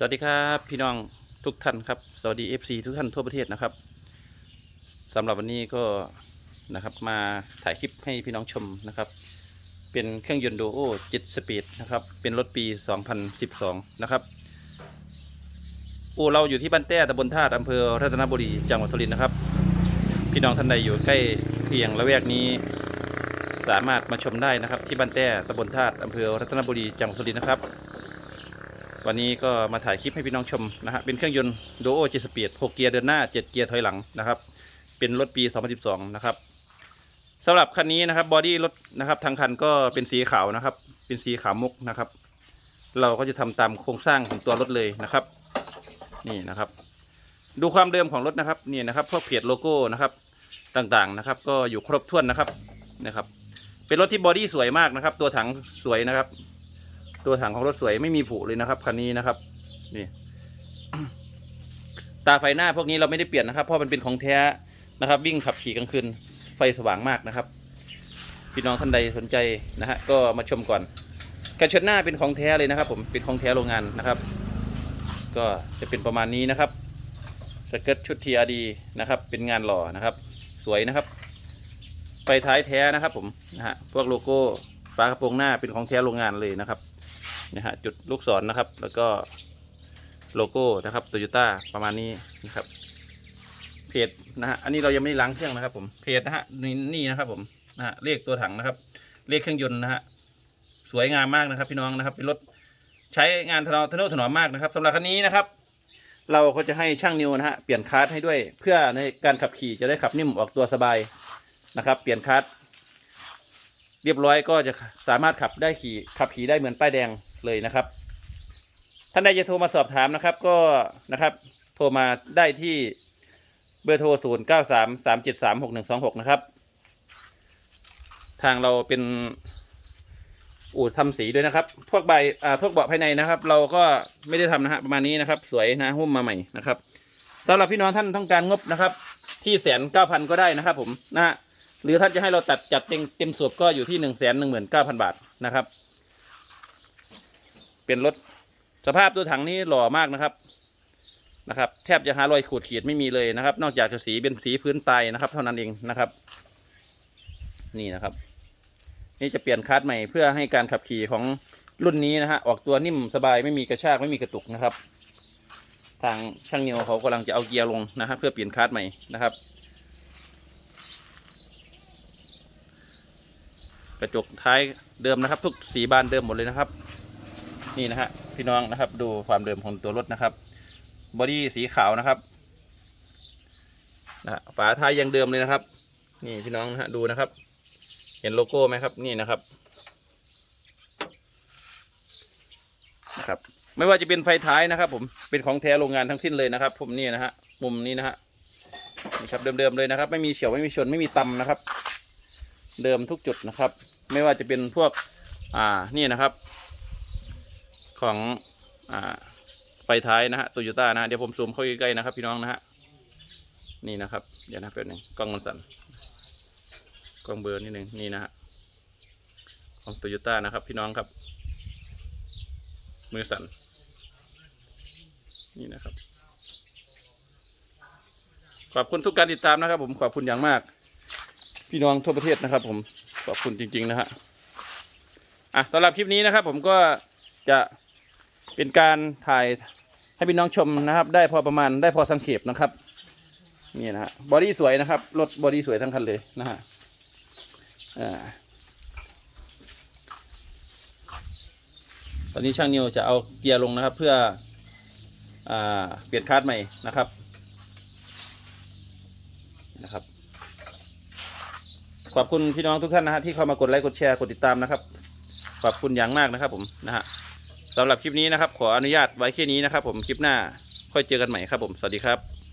สวัสดีครับพี่น้องทุกท่านครับสวัสดี FC ทุกท่านทั่วประเทศนะครับสำหรับวันนี้ก็นะครับมาถ่ายคลิปให้พี่น้องชมนะครับ เป็นเครื่องยนต์โดโอ7สปีดนะครับเป็นรถปี 2012 นะครับอู่เราอยู่ที่บ้านแต้ตำบลธาตุอำเภอรัตนบุรีจังหวัดสุรินทร์นะครับ พี่น้องท่านใดอยู่ใกล้เคียงละแวกนี้ สามารถมาชมได้นะครับ ที่บ้านแต้ตำบลธาตุอำเภอรัตนบุรีจังหวัดสุรินทร์นะครับ วันนี้ก็มาถ่ายคลิปให้พี่น้องชมนะฮะเป็นเครื่องยนต์โดโอเจสปีด6เกียร์เดินหน้า7เกียร์ถอยหลังนะครับ เป็นรถปี 2012 นะครับสำหรับคันนี้นะครับบอดี้รถนะครับทางคันก็เป็นสีขาวนะครับ เป็นสีขาวมุกนะครับ เราก็จะทำตามโครงสร้างของตัวรถเลยนะครับ นี่นะครับ ดูความเดิมของรถนะครับนี่นะครับพวกเพจโลโก้นะครับต่างๆนะครับ ก็อยู่ครบถ้วนนะครับนะครับ เป็นรถที่บอดี้สวยมากนะครับ ตัวถังสวยนะครับ ตัวถังของรถสวยไม่มีผุเลยนะครับคันนี้นะครับ นี่ ตาไฟหน้าพวกนี้เราไม่ได้เปลี่ยนนะครับ เพราะมันเป็นของแท้นะครับ วิ่งขับขี่กลางคืนไฟสว่างมากนะครับ พี่น้องท่านใดสนใจนะฮะก็มาชมก่อนกระชนหน้าเป็นของแท้เลยนะครับ ผมเป็นของแท้โรงงานนะครับ ก็จะเป็นประมาณนี้นะครับสเกิร์ตชุดทีอาดีนะครับ เป็นงานหล่อนะครับ สวยนะครับไฟท้ายแท้นะครับ ผมนะฮะพวกโลโก้ฝากระโปรงหน้าเป็นของแท้โรงงานเลยนะครับ นะฮะจุดลูกศรนะครับ แล้วก็โลโก้นะครับโตโยต้าประมาณนี้นะครับ เพจนะฮะอันนี้เรายังไม่ได้ล้างเครื่องนะครับ ผมเพจนะฮะนี่นี่นะครับ ผมนะฮะเลขตัวถังนะครับ เลขเครื่องยนต์นะฮะสวยงามมากนะครับ พี่น้องนะครับเป็นรถใช้งานถนอมถนอมถนอมมากนะครับสำหรับคันนี้นะครับ เราก็จะให้ช่างนิวนะฮะเปลี่ยนคาร์ทให้ด้วย เพื่อในการขับขี่จะได้ขับนิ่มออกตัวสบายนะครับ เปลี่ยนคาร์ทเรียบร้อยก็จะสามารถขับได้ขี่ขับขี่ได้เหมือนป้ายแดง เลยนะครับ ท่านใดจะโทรมาสอบถามนะครับ ก็นะครับ โทรมาได้ที่เบอร์โทร 0 9 3 3 7 3 6 1 2 6 นะครับ ทางเราเป็นอู่ทำสีด้วยนะครับ พวกใบอ่าพวกเบาะภายในนะครับ เราก็ไม่ได้ทำนะฮะประมาณนี้นะครับ สวยนะหุ้มมาใหม่นะครับสำหรับพี่น้องท่านต้องการงบนะครับ ที่แสนเก้าพันก็ได้นะครับ ผมนะฮะหรือท่านจะให้เราตัดจัดเต็มเต็มสวบก็อยู่ที่หนึ่งแสนหนึ่งหมื่นเก้าพันบาทนะครับ เป็นรถสภาพตัวถังนี้หล่อมากนะครับนะครับ แทบจะหารอยขูดขีดไม่มีเลยนะครับ นอกจากจะสีเป็นสีพื้นไตนะครับ เท่านั้นเองนะครับ นี่นะครับ นี่จะเปลี่ยนคาร์ดใหม่เพื่อให้การขับขี่ของรุ่นนี้นะฮะออกตัวนิ่มสบายไม่มีกระชากไม่มีกระตุกนะครับ ทางช่างเนิวเขากำลังจะเอาเกียร์ลงนะครับเพื่อเปลี่ยนคาร์ดใหม่นะครับ กระจกท้ายเดิมนะครับ ทุกสีบานเดิมหมดเลยนะครับ นี่นะฮะพี่น้องนะครับดูความเดิมของตัวรถนะครับบอดี้สีขาวนะครับนะฝาท้ายยังเดิมเลยนะครับ นี่พี่น้องนะฮะดูนะครับ เห็นโลโก้ไหมครับ นี่นะครับนะครับไม่ว่าจะเป็นไฟท้ายนะครับผมเป็นของแท้โรงงานทั้งสิ้นเลยนะครับ ผมนี่นะฮะมุมนี้นะฮะนี่ครับเดิมๆเลยนะครับ ไม่มีเฉียวไม่มีชนไม่มีตำนะครับ เดิมทุกจุดนะครับ ไม่ว่าจะเป็นพวกอ่านี่นะครับ ของอ่าไฟท้ายนะฮะโตโยต้านะฮะเดี๋ยวผมซูมเข้าใกล้ๆนะครับ พี่น้องนะฮะนี่นะครับ เดี๋ยวนะแป๊บหนึงกล้องมันสั่นกล้องเบอร์นิดนึงนี่นะฮะของโตโยต้านะครับ พี่น้องครับ มือสั่นนี่นะครับ ขอบคุณทุกการติดตามนะครับ ผมขอบคุณอย่างมาก พี่น้องทั่วประเทศนะครับ ผมขอบคุณจริง ๆ นะฮะอะสำหรับคลิปนี้นะครับ ผมก็จะ เป็นการถ่ายให้พี่น้องชมนะครับ ได้พอประมาณได้พอสังเขปนะครับนี่นะฮะบอดี้สวยนะครับรถบอดี้สวยทั้งคันเลยนะฮะตอนนี้ช่างนิวจะเอาเกียร์ลงนะครับ เพื่ออเปลี่ยนคาร์ดใหม่นะครับนะครับ ขอบคุณพี่น้องทุกท่านนะฮะที่เข้ามากดไลค์กดแชร์กดติดตามนะครับ ขอบคุณอย่างมากนะครับผมนะฮะ สำหรับคลิปนี้นะครับ ขออนุญาตไว้แค่นี้นะครับ ผมคลิปหน้าค่อยเจอกันใหม่ครับผมสวัสดีครับ